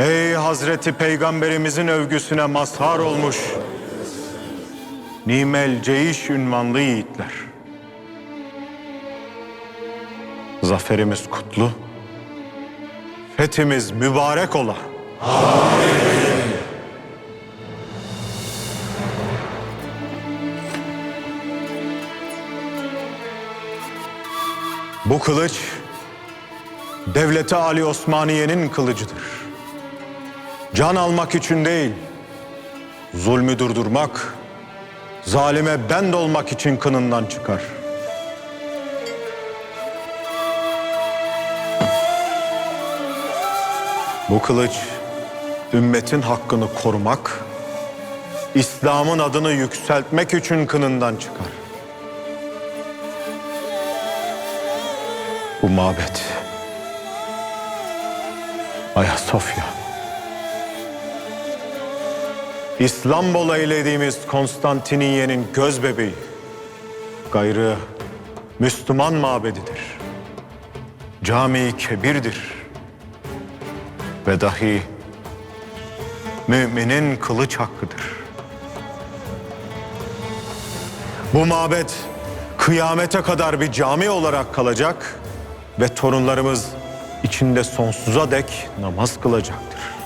Ey Hazreti Peygamberimizin övgüsüne mazhar olmuş Nimel Ceyiş ünvanlı yiğitler. Zaferimiz kutlu, fethimiz mübarek ola. Bu kılıç Devleti Ali Osmaniye'nin kılıcıdır. Can almak için değil, zulmü durdurmak, zalime bend olmak için kınından çıkar. Bu kılıç ümmetin hakkını korumak, İslam'ın adını yükseltmek için kınından çıkar. Bu mabet Ayasofya. İstanbul'a eylediğimiz Konstantiniye'nin göz bebeği. Gayrı Müslüman mabedidir. Cami kebirdir. Ve dahi müminin kılıç hakkıdır. Bu mabet kıyamete kadar bir cami olarak kalacak ve torunlarımız içinde sonsuza dek namaz kılacaktır.